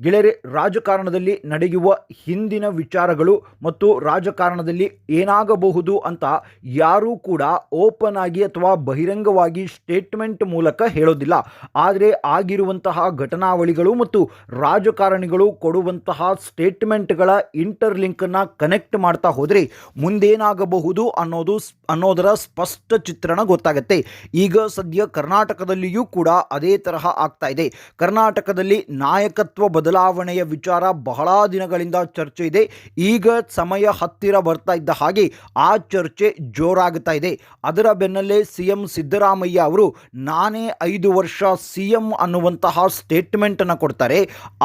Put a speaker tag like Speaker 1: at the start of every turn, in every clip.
Speaker 1: ಗೆಳೆಯರೆ, ರಾಜಕಾರಣದಲ್ಲಿ ನಡೆಯುವ ಹಿಂದಿನ ವಿಚಾರಗಳು ಮತ್ತು ರಾಜಕಾರಣದಲ್ಲಿ ಏನಾಗಬಹುದು ಅಂತ ಯಾರೂ ಕೂಡ ಓಪನ್ ಆಗಿ ಅಥವಾ ಬಹಿರಂಗವಾಗಿ ಸ್ಟೇಟ್ಮೆಂಟ್ ಮೂಲಕ ಹೇಳೋದಿಲ್ಲ. ಆದರೆ ಆಗಿರುವಂತಹ ಘಟನಾವಳಿಗಳು ಮತ್ತು ರಾಜಕಾರಣಿಗಳು ಕೊಡುವಂತಹ ಸ್ಟೇಟ್ಮೆಂಟ್ಗಳ ಇಂಟರ್ಲಿಂಕನ್ನು ಕನೆಕ್ಟ್ ಮಾಡ್ತಾ ಹೋದರೆ ಮುಂದೇನಾಗಬಹುದು ಅನ್ನೋದು ಅನ್ನೋದರ ಸ್ಪಷ್ಟ ಚಿತ್ರಣ ಗೊತ್ತಾಗುತ್ತೆ. ಈಗ ಸದ್ಯ ಕರ್ನಾಟಕದಲ್ಲಿಯೂ ಕೂಡ ಅದೇ ತರಹ ಆಗ್ತಾ ಇದೆ. ಕರ್ನಾಟಕದಲ್ಲಿ ನಾಯಕತ್ವ ಬದಲಾವಣೆಯ ವಿಚಾರ ಬಹಳ ದಿನಗಳಿಂದ ಚರ್ಚೆ ಇದೆ. ಈಗ ಸಮಯ ಹತ್ತಿರ ಬರ್ತಾ ಇದ್ದ ಹಾಗೆ ಆ ಚರ್ಚೆ ಜೋರಾಗ್ತಾ ಇದೆ. ಅದರ ಬೆನ್ನಲ್ಲೇ ಸಿ ಎಂ ಸಿದ್ದರಾಮಯ್ಯ ಅವರು, ನಾನೇ ಐದು ವರ್ಷ ಸಿ ಎಂ ಅನ್ನುವಂತಹ ಸ್ಟೇಟ್ಮೆಂಟನ್ನು ಕೊಡ್ತಾರೆ.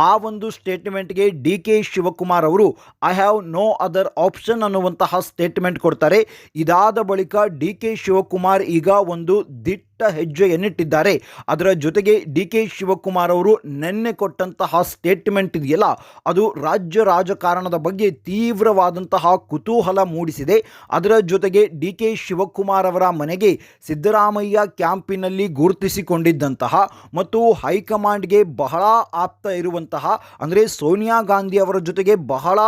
Speaker 1: ಆ ಒಂದು ಸ್ಟೇಟ್ಮೆಂಟ್ಗೆ ಡಿ ಕೆ ಶಿವಕುಮಾರ್ ಅವರು I have no other option ಅನ್ನುವಂತಹ ಸ್ಟೇಟ್ಮೆಂಟ್ ಕೊಡ್ತಾರೆ. ಇದಾದ ಬಳಿಕ ಡಿ ಕೆ ಶಿವಕುಮಾರ್ ಈಗ ಒಂದು ದಿಟ್ಟ ಹೆಜ್ಜೆಯನ್ನಿಟ್ಟಿದ್ದಾರೆ ಅದರ ಜೊತೆಗೆ ಡಿ ಕೆ ಶಿವಕುಮಾರ್ ಅವರು ನಿನ್ನೆ ಕೊಟ್ಟಂತಹ ಸ್ಟೇಟ್ಮೆಂಟ್ ಇದೆಯಲ್ಲ, ಅದು ರಾಜ್ಯ ರಾಜಕಾರಣದ ಬಗ್ಗೆ ತೀವ್ರವಾದಂತಹ ಕುತೂಹಲ ಮೂಡಿಸಿದೆ. ಅದರ ಜೊತೆಗೆ ಡಿ ಕೆ ಶಿವಕುಮಾರ್ ಅವರ ಮನೆಗೆ ಸಿದ್ದರಾಮಯ್ಯ ಕ್ಯಾಂಪಿನಲ್ಲಿ ಗುರುತಿಸಿಕೊಂಡಿದ್ದಂತಹ ಮತ್ತು ಹೈಕಮಾಂಡ್ಗೆ ಬಹಳ ಆಪ್ತ ಇರುವಂತಹ, ಅಂದರೆ ಸೋನಿಯಾ ಗಾಂಧಿ ಅವರ ಜೊತೆಗೆ ಬಹಳ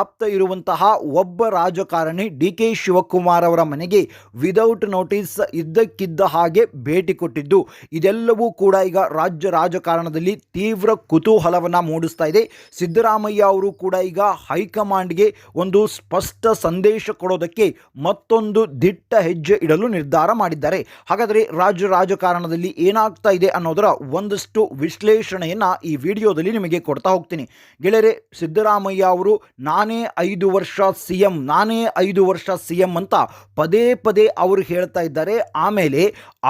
Speaker 1: ಆಪ್ತ ಇರುವಂತಹ ಒಬ್ಬ ರಾಜಕಾರಣಿ ಡಿ ಕೆ ಶಿವಕುಮಾರ್ ಅವರ ಮನೆಗೆ ವಿದೌಟ್ ನೋಟಿಸ್ ಇದ್ದಕ್ಕಿದ್ದ ಹಾಗೆ ಭೇಟಿ ಕೊಟ್ಟಿದ್ದು. ಇದೆಲ್ಲವೂ ಕೂಡ ಈಗ ರಾಜ್ಯ ರಾಜಕಾರಣದಲ್ಲಿ ತೀವ್ರ ಕುತೂಹಲವನ್ನು ಮೂಡಿಸ್ತಾ ಇದೆ. ಸಿದ್ದರಾಮಯ್ಯ ಅವರು ಕೂಡ ಈಗ ಹೈಕಮಾಂಡ್ಗೆ ಒಂದು ಸ್ಪಷ್ಟ ಸಂದೇಶ ಕೊಡೋದಕ್ಕೆ ಮತ್ತೊಂದು ದಿಟ್ಟ ಹೆಜ್ಜೆ ಇಡಲು ನಿರ್ಧಾರ ಮಾಡಿದ್ದಾರೆ. ಹಾಗಾದರೆ ರಾಜ್ಯ ರಾಜಕಾರಣದಲ್ಲಿ ಏನಾಗ್ತಾ ಇದೆ ಅನ್ನೋದರ ಒಂದಷ್ಟು ವಿಶ್ಲೇಷಣೆಯನ್ನು ಈ ವಿಡಿಯೋದಲ್ಲಿ ನಿಮಗೆ ಕೊಡ್ತಾ ಹೋಗ್ತೀನಿ. ಗೆಳೆಯರೆ, ಸಿದ್ದರಾಮಯ್ಯ ಅವರು ನಾನೇ ಐದು ವರ್ಷ ಸಿ ಎಂ ನಾನೇ ಐದು ವರ್ಷ ಸಿ ಎಂ ಅಂತ ಪದೇ ಪದೇ ಅವರು ಹೇಳ್ತಾ ಇದ್ದಾರೆ. ಆಮೇಲೆ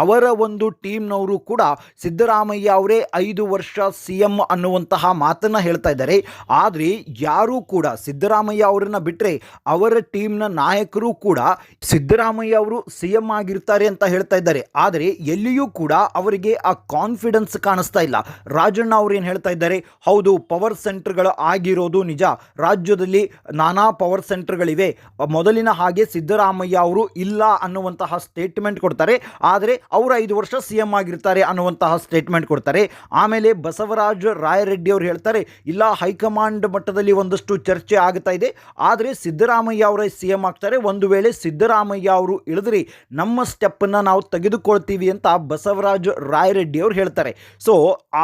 Speaker 1: ಅವರ ಒಂದು ಟೀಮ್ನವರು ಕೂಡ ಸಿದ್ದರಾಮಯ್ಯ ಅವರೇ ಐದು ವರ್ಷ ಸಿ ಎಂ ಅನ್ನುವಂತಹ ಮಾತನ್ನು ಹೇಳ್ತಾ ಇದ್ದಾರೆ. ಆದರೆ ಯಾರೂ ಕೂಡ ಸಿದ್ದರಾಮಯ್ಯ ಅವರನ್ನು ಬಿಟ್ಟರೆ ಅವರ ಟೀಮ್ನ ನಾಯಕರು ಕೂಡ ಸಿದ್ದರಾಮಯ್ಯ ಅವರು ಸಿ ಎಂ ಆಗಿರ್ತಾರೆ ಅಂತ ಹೇಳ್ತಾ ಇದ್ದಾರೆ. ಆದರೆ ಎಲ್ಲಿಯೂ ಕೂಡ ಅವರಿಗೆ ಆ ಕಾನ್ಫಿಡೆನ್ಸ್ ಕಾಣಿಸ್ತಾ ಇಲ್ಲ. ರಾಜಣ್ಣ ಅವರು ಏನು ಹೇಳ್ತಾ ಇದ್ದಾರೆ? ಹೌದು, ಪವರ್ ಸೆಂಟರ್ಗಳು ಆಗಿರೋದು ನಿಜ. ರಾಜ್ಯದಲ್ಲಿ ನಾನಾ ಪವರ್ ಸೆಂಟರ್ಗಳಿವೆ. ಮೊದಲಿನ ಹಾಗೆ ಸಿದ್ದರಾಮಯ್ಯ ಅವರು ಇಲ್ಲ ಅನ್ನುವಂತಹ ಸ್ಟೇಟ್ಮೆಂಟ್ ಕೊಡ್ತಾರೆ. ಆದರೆ ಅವರು ಐದು ವರ್ಷ ಸಿ ಎಂ ಆಗಿರ್ತಾರೆ ಅನ್ನುವಂತಹ ಸ್ಟೇಟ್ಮೆಂಟ್ ಕೊಡ್ತಾರೆ. ಆಮೇಲೆ ಬಸವರಾಜ ರಾಯರೆಡ್ಡಿ ಅವರು ಹೇಳ್ತಾರೆ, ಇಲ್ಲ, ಹೈಕಮಾಂಡ್ ಮಟ್ಟದಲ್ಲಿ ಒಂದಷ್ಟು ಚರ್ಚೆ ಆಗ್ತಾ ಇದೆ. ಆದರೆ ಸಿದ್ದರಾಮಯ್ಯ ಅವರೇ ಸಿ ಎಂ ಆಗ್ತಾರೆ. ಒಂದು ವೇಳೆ ಸಿದ್ದರಾಮಯ್ಯ ಅವರು ಇಳಿದ್ರೆ ನಮ್ಮ ಸ್ಟೆಪ್ಪನ್ನು ನಾವು ತೆಗೆದುಕೊಳ್ತೀವಿ ಅಂತ ಬಸವರಾಜ ರಾಯರೆಡ್ಡಿ ಅವರು ಹೇಳ್ತಾರೆ. ಸೊ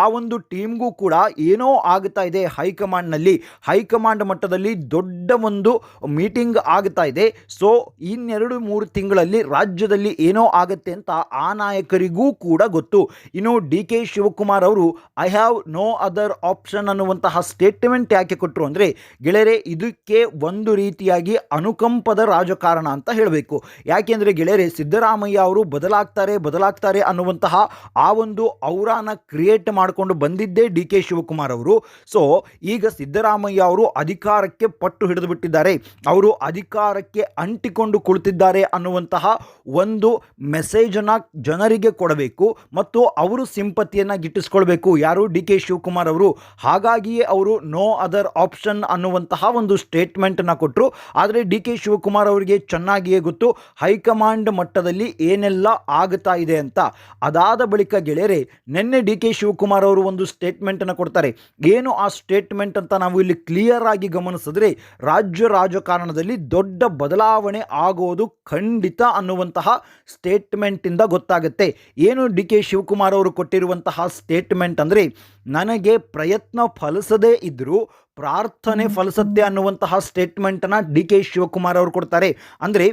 Speaker 1: ಆ ಒಂದು ಟೀಮ್ಗೂ ಕೂಡ ಏನೋ ಆಗ್ತಾ ಇದೆ ಹೈಕಮಾಂಡ್ನಲ್ಲಿ. ಹೈಕಮಾಂಡ್ ಮಟ್ಟದಲ್ಲಿ ದೊಡ್ಡ ಒಂದು ಮೀಟಿಂಗ್ ಆಗ್ತಾ ಇದೆ. ಸೊ ಇನ್ನೆರಡು ಮೂರು ತಿಂಗಳಲ್ಲಿ ರಾಜ್ಯದಲ್ಲಿ ಏನೋ ಆಗುತ್ತೆ ಅಂತ ಆ ನಾಯಕರಿಗೂ ಕೂಡ ಗೊತ್ತು. ಇನ್ನು ಡಿ ಕೆ ಶಿವಕುಮಾರ್ ಅವರು I have no other option ಅನ್ನುವಂತಹ ಸ್ಟೇಟ್ಮೆಂಟ್ ಯಾಕೆ ಕೊಟ್ಟರು ಅಂದರೆ, ಗೆಳೆಯರೆ, ಇದಕ್ಕೆ ಒಂದು ರೀತಿಯಾಗಿ ಅನುಕಂಪದ ರಾಜಕಾರಣ ಅಂತ ಹೇಳಬೇಕು. ಯಾಕೆಂದರೆ ಗೆಳೆಯರೆ, ಸಿದ್ದರಾಮಯ್ಯ ಅವರು ಬದಲಾಗ್ತಾರೆ ಬದಲಾಗ್ತಾರೆ ಅನ್ನುವಂತಹ ಆ ಒಂದು ಔರಾನ ಕ್ರಿಯೇಟ್ ಮಾಡಿಕೊಂಡು ಬಂದಿದ್ದೇ ಡಿ ಕೆ ಶಿವಕುಮಾರ್ ಅವರು. ಸೊ ಈಗ ಸಿದ್ದರಾಮಯ್ಯ ಅವರು ಅಧಿಕಾರಕ್ಕೆ ಪಟ್ಟು ಹಿಡಿದು ಬಿಟ್ಟಿದ್ದಾರೆ. ಅವರು ಅಧಿಕಾರಕ್ಕೆ ಅಂಟಿಕೊಂಡು ಕುಳಿತಿದ್ದಾರೆ ಅನ್ನುವಂತಹ ಒಂದು ಮೆಸೇಜನ್ನು ಜನರಿಗೆ ಕೊಡಬೇಕು ಮತ್ತು ಅವರು ಸಿಂಪತಿಯನ್ನು ಗಿಟ್ಟಿಸ್ಕೊಳ್ಬೇಕು. ಯಾರು? ಡಿ ಕೆ ಶಿವಕುಮಾರ್ ಅವರು. ಹಾಗಾಗಿಯೇ ಅವರು ನೋ ಅದರ್ ಆಪ್ಷನ್ ಅನ್ನುವಂತಹ ಒಂದು ಸ್ಟೇಟ್ಮೆಂಟನ್ನು ಕೊಟ್ಟರು ಆದರೆ ಡಿ ಕೆ ಶಿವಕುಮಾರ್ ಅವರಿಗೆ ಚೆನ್ನಾಗಿಯೇ ಗೊತ್ತು. ಹೈಕಮಾಂಡ್ ಮಟ್ಟದಲ್ಲಿ ಏನೆಲ್ಲ ಆಗ್ತಾ ಇದೆ ಅಂತ. ಅದಾದ ಬಳಿಕ ಗೆಳೆಯರೆ, ನಿನ್ನೆ ಡಿ ಕೆ ಶಿವಕುಮಾರ್ ಅವರು ಒಂದು ಸ್ಟೇಟ್ಮೆಂಟನ್ನು ಕೊಡ್ತಾರೆ. ಏನು ಆ ಸ್ಟೇಟ್ಮೆಂಟ್ ಅಂತ ನಾವು ಇಲ್ಲಿ ಕ್ಲಿಯರ್ ಆಗಿ ಗಮನಿಸಿದ್ರೆ, ರಾಜ್ಯ ರಾಜಕಾರಣದಲ್ಲಿ ದೊಡ್ಡ ಬದಲಾವಣೆ ಆಗೋದು ಖಂಡಿತ ಅನ್ನುವಂತಹ ಸ್ಟೇಟ್ಮೆಂಟಿಂದ ಗೊತ್ತಾಗುತ್ತೆ. ಏನು ಡಿ ಕೆ ಶಿವಕುಮಾರ್ ಅವರು ಕೊಟ್ಟಿರುವಂತಹ ಸ್ಟೇಟ್ಮೆಂಟ್ ಅಂದರೆ ನನಗೆ ಪ್ರಯತ್ನ ಫಲಿಸದೇ ಇದ್ದರೂ ಪ್ರಾರ್ಥನೆ ಫಲಿಸುತ್ತೆ ಅನ್ನುವಂತಹ ಸ್ಟೇಟ್ಮೆಂಟನ್ನು ಡಿ ಕೆ ಶಿವಕುಮಾರ್ ಅವರು ಕೊಡ್ತಾರೆ. ಅಂದರೆ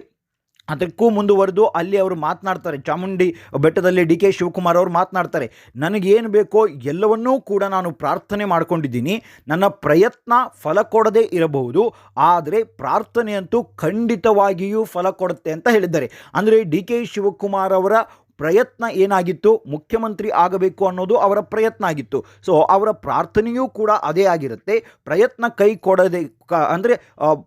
Speaker 1: ಅದಕ್ಕೂ ಮುಂದುವರೆದು ಅಲ್ಲಿ ಅವರು ಮಾತನಾಡ್ತಾರೆ. ಚಾಮುಂಡಿ ಬೆಟ್ಟದಲ್ಲಿ ಡಿ ಕೆ ಶಿವಕುಮಾರ್ ಅವರು ಮಾತನಾಡ್ತಾರೆ. ನನಗೇನು ಬೇಕೋ ಎಲ್ಲವನ್ನೂ ಕೂಡ ನಾನು ಪ್ರಾರ್ಥನೆ ಮಾಡ್ಕೊಂಡಿದ್ದೀನಿ. ನನ್ನ ಪ್ರಯತ್ನ ಫಲ ಕೊಡದೇ ಇರಬಹುದು. ಆದರೆ ಪ್ರಾರ್ಥನೆಯಂತೂ ಖಂಡಿತವಾಗಿಯೂ ಫಲ ಕೊಡುತ್ತೆ ಅಂತ ಹೇಳಿದ್ದಾರೆ. ಅಂದರೆ ಡಿ ಕೆ ಶಿವಕುಮಾರ್ ಅವರ ಪ್ರಯತ್ನ ಏನಾಗಿತ್ತು? ಮುಖ್ಯಮಂತ್ರಿ ಆಗಬೇಕು ಅನ್ನೋದು ಅವರ ಪ್ರಯತ್ನ ಆಗಿತ್ತು. ಸೊ ಅವರ ಪ್ರಾರ್ಥನೆಯೂ ಕೂಡ ಅದೇ ಆಗಿರುತ್ತೆ. ಪ್ರಯತ್ನ ಕೈ ಕೊಡದೆ, ಕ, ಅಂದರೆ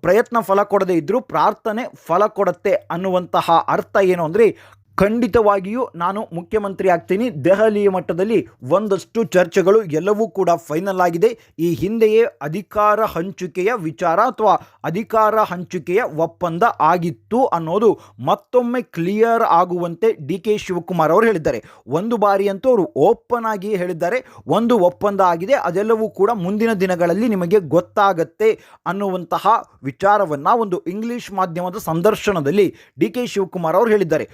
Speaker 1: ಪ್ರಯತ್ನ ಫಲ ಕೊಡದೇ ಇದ್ದರೂ ಪ್ರಾರ್ಥನೆ ಫಲ ಕೊಡುತ್ತೆ ಅನ್ನುವಂತಹ ಅರ್ಥ ಏನು ಅಂದರೆ ಖಂಡಿತವಾಗಿಯೂ ನಾನು ಮುಖ್ಯಮಂತ್ರಿ ಆಗ್ತೀನಿ. ದೆಹಲಿಯ ಮಟ್ಟದಲ್ಲಿ ಒಂದಷ್ಟು ಚರ್ಚೆಗಳು ಎಲ್ಲವೂ ಕೂಡ ಫೈನಲ್ ಆಗಿದೆ. ಈ ಹಿಂದೆಯೇ ಅಧಿಕಾರ ಹಂಚಿಕೆಯ ವಿಚಾರ ಅಥವಾ ಅಧಿಕಾರ ಹಂಚಿಕೆಯ ಒಪ್ಪಂದ ಆಗಿತ್ತು ಅನ್ನೋದು ಮತ್ತೊಮ್ಮೆ ಕ್ಲಿಯರ್ ಆಗುವಂತೆ ಡಿ ಕೆ ಶಿವಕುಮಾರ್ ಅವರು ಹೇಳಿದ್ದಾರೆ. ಒಂದು ಬಾರಿ ಅಂತೂ ಅವರು ಓಪನ್ ಆಗಿ ಹೇಳಿದ್ದಾರೆ. ಒಂದು ಒಪ್ಪಂದ ಆಗಿದೆ. ಅದೆಲ್ಲವೂ ಕೂಡ ಮುಂದಿನ ದಿನಗಳಲ್ಲಿ ನಿಮಗೆ ಗೊತ್ತಾಗತ್ತೆ ಅನ್ನುವಂತಹ ವಿಚಾರವನ್ನು ಒಂದು ಇಂಗ್ಲಿಷ್ ಮಾಧ್ಯಮದ ಸಂದರ್ಶನದಲ್ಲಿ ಡಿ ಕೆ ಶಿವಕುಮಾರ್ ಅವರು ಹೇಳಿದ್ದಾರೆ.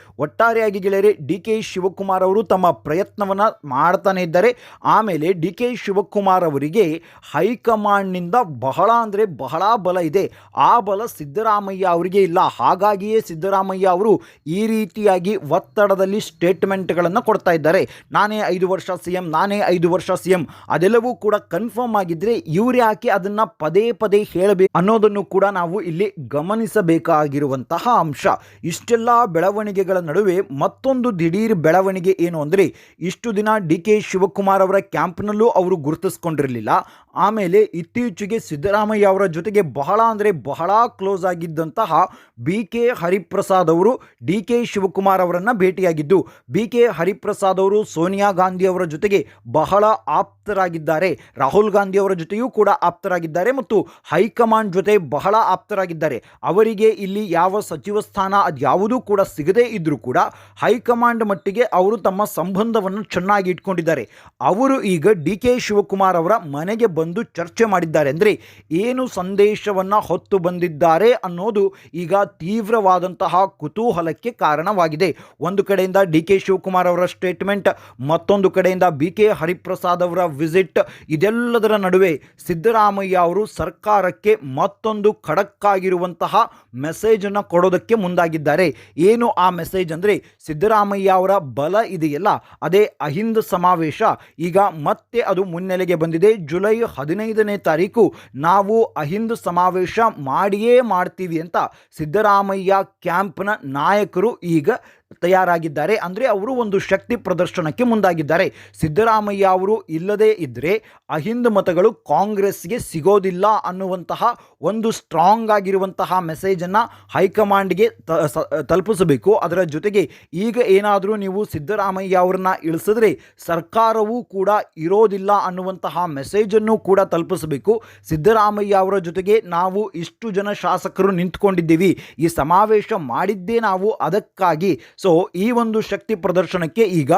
Speaker 1: ಒಟ್ಟಾರೆಯಾಗಿ ಗೆಳೆಯರೆ, ಡಿ ಕೆ ಶಿವಕುಮಾರ್ ಅವರು ತಮ್ಮ ಪ್ರಯತ್ನವನ್ನು ಮಾಡ್ತಾನೆ ಇದ್ದಾರೆ. ಆಮೇಲೆ ಡಿ ಕೆ ಶಿವಕುಮಾರ್ ಅವರಿಗೆ ಹೈಕಮಾಂಡ್ನಿಂದ ಬಹಳ ಅಂದರೆ ಬಹಳ ಬಲ ಇದೆ. ಆ ಬಲ ಸಿದ್ದರಾಮಯ್ಯ ಅವರಿಗೆ ಇಲ್ಲ. ಹಾಗಾಗಿಯೇ ಸಿದ್ದರಾಮಯ್ಯ ಅವರು ಈ ರೀತಿಯಾಗಿ ಒತ್ತಡದಲ್ಲಿ ಸ್ಟೇಟ್ಮೆಂಟ್ಗಳನ್ನು ಕೊಡ್ತಾ ಇದ್ದಾರೆ. ನಾನೇ ಐದು ವರ್ಷ ಸಿ ಎಂ, ನಾನೇ ಐದು ವರ್ಷ ಸಿ ಎಂ, ಅದೆಲ್ಲವೂ ಕೂಡ ಕನ್ಫರ್ಮ್ ಆಗಿದ್ದರೆ ಇವ್ರು ಯಾಕೆ ಅದನ್ನು ಪದೇ ಪದೇ ಹೇಳಬೇಕು ಅನ್ನೋದನ್ನು ಕೂಡ ನಾವು ಇಲ್ಲಿ ಗಮನಿಸಬೇಕಾಗಿರುವಂತಹ ಅಂಶ. ಇಷ್ಟೆಲ್ಲ ಬೆಳವಣಿಗೆಗಳ ನಡುವೆ ಮತ್ತೊಂದು ದಿಢೀರ್ ಬೆಳವಣಿಗೆ ಏನು ಅಂದರೆ ಇಷ್ಟು ದಿನ ಡಿ ಕೆ ಶಿವಕುಮಾರ್ ಅವರ ಕ್ಯಾಂಪ್ನಲ್ಲೂ ಅವರು ಗುರುತಿಸ್ಕೊಂಡಿರಲಿಲ್ಲ. ಆಮೇಲೆ ಇತ್ತೀಚೆಗೆ ಸಿದ್ದರಾಮಯ್ಯ ಅವರ ಜೊತೆಗೆ ಬಹಳ ಅಂದರೆ ಬಹಳ ಕ್ಲೋಸ್ ಆಗಿದ್ದಂತಹ ಬಿ ಕೆ ಹರಿಪ್ರಸಾದ್ ಅವರು ಡಿ ಕೆ ಶಿವಕುಮಾರ್ ಅವರನ್ನು ಭೇಟಿಯಾಗಿದ್ದು, ಬಿ ಕೆ ಹರಿಪ್ರಸಾದ್ ಅವರು ಸೋನಿಯಾ ಗಾಂಧಿ ಅವರ ಜೊತೆಗೆ ಬಹಳ ಆಪ್ತರಾಗಿದ್ದಾರೆ. ರಾಹುಲ್ ಗಾಂಧಿ ಅವರ ಜೊತೆಯೂ ಕೂಡ ಆಪ್ತರಾಗಿದ್ದಾರೆ ಮತ್ತು ಹೈಕಮಾಂಡ್ ಜೊತೆ ಬಹಳ ಆಪ್ತರಾಗಿದ್ದಾರೆ. ಅವರಿಗೆ ಇಲ್ಲಿ ಯಾವ ಸಚಿವ ಸ್ಥಾನ ಅದು ಯಾವುದೂ ಕೂಡ ಸಿಗದೇ ಇದ್ದರೂ ಕೂಡ ಹೈಕಮಾಂಡ್ ಮಟ್ಟಿಗೆ ಅವರು ತಮ್ಮ ಸಂಬಂಧವನ್ನು ಚೆನ್ನಾಗಿ ಇಟ್ಕೊಂಡಿದ್ದಾರೆ. ಅವರು ಈಗ ಡಿ ಕೆ ಶಿವಕುಮಾರ್ ಅವರ ಮನೆಗೆ ಬಂದು ಚರ್ಚೆ ಮಾಡಿದ್ದಾರೆ. ಅಂದರೆ ಏನು ಸಂದೇಶವನ್ನು ಹೊತ್ತು ಬಂದಿದ್ದಾರೆ ಅನ್ನೋದು ಈಗ ತೀವ್ರವಾದಂತಹ ಕುತೂಹಲಕ್ಕೆ ಕಾರಣವಾಗಿದೆ. ಒಂದು ಕಡೆಯಿಂದ ಡಿ ಕೆ ಶಿವಕುಮಾರ್ ಅವರ ಸ್ಟೇಟ್ಮೆಂಟ್, ಮತ್ತೊಂದು ಕಡೆಯಿಂದ ಬಿ ಕೆ ಹರಿಪ್ರಸಾದ್ ಅವರ ವಿಸಿಟ್, ಇದೆಲ್ಲದರ ನಡುವೆ ಸಿದ್ದರಾಮಯ್ಯ ಅವರು ಸರ್ಕಾರಕ್ಕೆ ಮತ್ತೊಂದು ಖಡಕ್ಕಾಗಿರುವಂತಹ ಮೆಸೇಜನ್ನು ಕೊಡೋದಕ್ಕೆ ಮುಂದಾಗಿದ್ದಾರೆ. ಏನು ಆ ಮೆಸೇಜ್ ಅಂದರೆ ಸಿದ್ದರಾಮಯ್ಯ ಅವರ ಬಲ ಇದೆಯಲ್ಲ, ಅದೇ ಅಹಿಂದ ಸಮಾವೇಶ. ಈಗ ಮತ್ತೆ ಅದು ಮುನ್ನೆಲೆಗೆ ಬಂದಿದೆ. ಜುಲೈ ಹದಿನೈದನೇ ತಾರೀಕು ನಾವು ಅಹಿಂದ ಸಮಾವೇಶ ಮಾಡಿಯೇ ಮಾಡ್ತೀವಿ ಅಂತ ಸಿದ್ದರಾಮಯ್ಯ ಕ್ಯಾಂಪ್ನ ನಾಯಕರು ಈಗ ತಯಾರಾಗಿದ್ದಾರೆ ಅಂದರೆ ಅವರು ಒಂದು ಶಕ್ತಿ ಪ್ರದರ್ಶನಕ್ಕೆ ಮುಂದಾಗಿದ್ದಾರೆ. ಸಿದ್ದರಾಮಯ್ಯ ಅವರು ಇಲ್ಲದೇ ಇದ್ದರೆ ಅಹಿಂದ ಮತಗಳು ಕಾಂಗ್ರೆಸ್ಗೆ ಸಿಗೋದಿಲ್ಲ ಅನ್ನುವಂತಹ ಒಂದು ಸ್ಟ್ರಾಂಗ್ ಆಗಿರುವಂತಹ ಮೆಸೇಜನ್ನು ಹೈಕಮಾಂಡ್ಗೆ ತಲುಪಿಸಬೇಕು. ಅದರ ಜೊತೆಗೆ ಈಗ ಏನಾದರೂ ನೀವು ಸಿದ್ದರಾಮಯ್ಯ ಅವ್ರನ್ನ ಇಳಿಸಿದ್ರೆ ಸರ್ಕಾರವೂ ಕೂಡ ಇರೋದಿಲ್ಲ ಅನ್ನುವಂತಹ ಮೆಸೇಜನ್ನು ಕೂಡ ತಲುಪಿಸಬೇಕು. ಸಿದ್ದರಾಮಯ್ಯ ಅವರ ಜೊತೆಗೆ ನಾವು ಇಷ್ಟು ಜನ ಶಾಸಕರು ನಿಂತ್ಕೊಂಡಿದ್ದೀವಿ. ಈ ಸಮಾವೇಶ ಮಾಡಿದ್ದೇ ನಾವು ಅದಕ್ಕಾಗಿ ಸೊ ಈ ಒಂದು ಶಕ್ತಿ ಪ್ರದರ್ಶನಕ್ಕೆ ಈಗ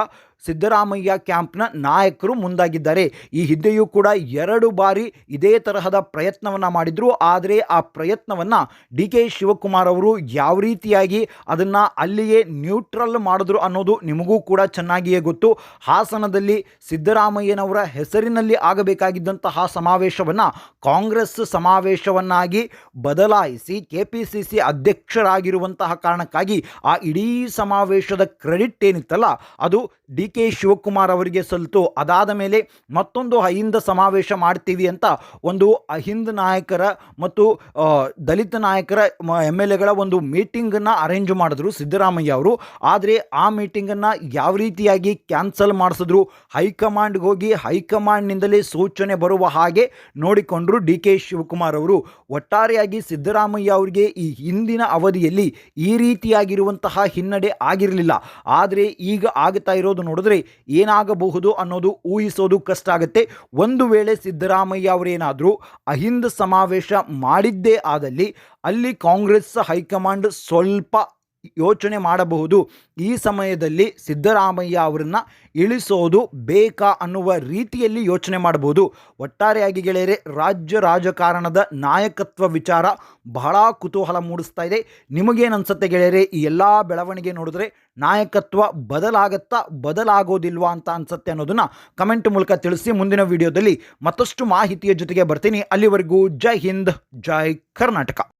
Speaker 1: ಸಿದ್ದರಾಮಯ್ಯ ಕ್ಯಾಂಪ್ನ ನಾಯಕರು ಮುಂದಾಗಿದ್ದಾರೆ. ಈ ಹಿಂದೆಯೂ ಕೂಡ ಎರಡು ಬಾರಿ ಇದೇ ತರಹದ ಪ್ರಯತ್ನವನ್ನು ಮಾಡಿದ್ರು. ಆದರೆ ಆ ಪ್ರಯತ್ನವನ್ನು ಡಿ ಕೆ ಶಿವಕುಮಾರ್ ಅವರು ಯಾವ ರೀತಿಯಾಗಿ ಅದನ್ನು ಅಲ್ಲಿಯೇ ನ್ಯೂಟ್ರಲ್ ಮಾಡಿದ್ರು ಅನ್ನೋದು ನಿಮಗೂ ಕೂಡ ಚೆನ್ನಾಗಿಯೇ ಗೊತ್ತು. ಹಾಸನದಲ್ಲಿ ಸಿದ್ದರಾಮಯ್ಯನವರ ಹೆಸರಿನಲ್ಲಿ ಆಗಬೇಕಾಗಿದ್ದಂತಹ ಸಮಾವೇಶವನ್ನು ಕಾಂಗ್ರೆಸ್ ಸಮಾವೇಶವನ್ನಾಗಿ ಬದಲಾಯಿಸಿ ಕೆ ಪಿ ಸಿ ಸಿ ಅಧ್ಯಕ್ಷರಾಗಿರುವಂತಹ ಕಾರಣಕ್ಕಾಗಿ ಆ ಇಡೀ ಸಮಾವೇಶದ ಕ್ರೆಡಿಟ್ ಏನಿತ್ತಲ್ಲ, ಅದು ಡಿ ಕೆ ಶಿವಕುಮಾರ್ ಅವರಿಗೆ ಸಲ್ತು. ಅದಾದ ಮೇಲೆ ಮತ್ತೊಂದು ಅಹಿಂದ ಸಮಾವೇಶ ಮಾಡ್ತೀವಿ ಅಂತ ಒಂದು ಅಹಿಂದ ನಾಯಕರ ಮತ್ತು ದಲಿತ ನಾಯಕರ ಎಂ ಎಲ್ ಎಗಳ ಒಂದು ಮೀಟಿಂಗನ್ನು ಅರೇಂಜ್ ಮಾಡಿದ್ರು ಸಿದ್ದರಾಮಯ್ಯ ಅವರು. ಆದರೆ ಆ ಮೀಟಿಂಗನ್ನು ಯಾವ ರೀತಿಯಾಗಿ ಕ್ಯಾನ್ಸಲ್ ಮಾಡಿಸಿದ್ರು? ಹೈಕಮಾಂಡ್ಗೆ ಹೋಗಿ ಹೈಕಮಾಂಡ್ನಿಂದಲೇ ಸೂಚನೆ ಬರುವ ಹಾಗೆ ನೋಡಿಕೊಂಡ್ರು ಡಿ ಕೆ ಶಿವಕುಮಾರ್ ಅವರು. ಒಟ್ಟಾರೆಯಾಗಿ ಸಿದ್ದರಾಮಯ್ಯ ಅವರಿಗೆ ಈ ಹಿಂದಿನ ಅವಧಿಯಲ್ಲಿ ಈ ರೀತಿಯಾಗಿರುವಂತಹ ಹಿನ್ನಡೆ ಆಗಿರಲಿಲ್ಲ. ಆದರೆ ಈಗ ಆಗ್ತಾ ಇರೋದು ನೋಡಿದ್ರೆ ಏನಾಗಬಹುದು ಅನ್ನೋದು ಊಹಿಸೋದು ಕಷ್ಟ ಆಗುತ್ತೆ. ಒಂದು ವೇಳೆ ಸಿದ್ದರಾಮಯ್ಯ ಅವರೇನಾದರೂ ಅಹಿಂದ ಸಮಾವೇಶ ಮಾಡಿದ್ದೇ ಆದಲ್ಲಿ ಅಲ್ಲಿ ಕಾಂಗ್ರೆಸ್ ಹೈಕಮಾಂಡ್ ಸ್ವಲ್ಪ ಯೋಚನೆ ಮಾಡಬಹುದು. ಈ ಸಮಯದಲ್ಲಿ ಸಿದ್ದರಾಮಯ್ಯ ಅವರನ್ನು ಇಳಿಸೋದು ಬೇಕಾ ಅನ್ನುವ ರೀತಿಯಲ್ಲಿ ಯೋಚನೆ ಮಾಡಬಹುದು. ಒಟ್ಟಾರೆಯಾಗಿ ಗೆಳೆಯರೆ, ರಾಜ್ಯ ರಾಜಕಾರಣದ ನಾಯಕತ್ವ ವಿಚಾರ ಬಹಳ ಕುತೂಹಲ ಮೂಡಿಸ್ತಾ ಇದೆ. ನಿಮಗೇನು ಅನಿಸುತ್ತೆ ಗೆಳೆಯರೆ, ಈ ಎಲ್ಲ ಬೆಳವಣಿಗೆ ನೋಡಿದ್ರೆ ನಾಯಕತ್ವ ಬದಲಾಗತ್ತಾ ಬದಲಾಗೋದಿಲ್ವಾ ಅಂತ ಅನ್ಸುತ್ತೆ ಅನ್ನೋದನ್ನು ಕಮೆಂಟ್ ಮೂಲಕ ತಿಳಿಸಿ ಮುಂದಿನ ವಿಡಿಯೋದಲ್ಲಿ ಮತ್ತಷ್ಟು ಮಾಹಿತಿಯ ಜೊತೆಗೆ ಬರ್ತೀನಿ. ಅಲ್ಲಿವರೆಗೂ ಜೈ ಹಿಂದ್, ಜೈ ಕರ್ನಾಟಕ.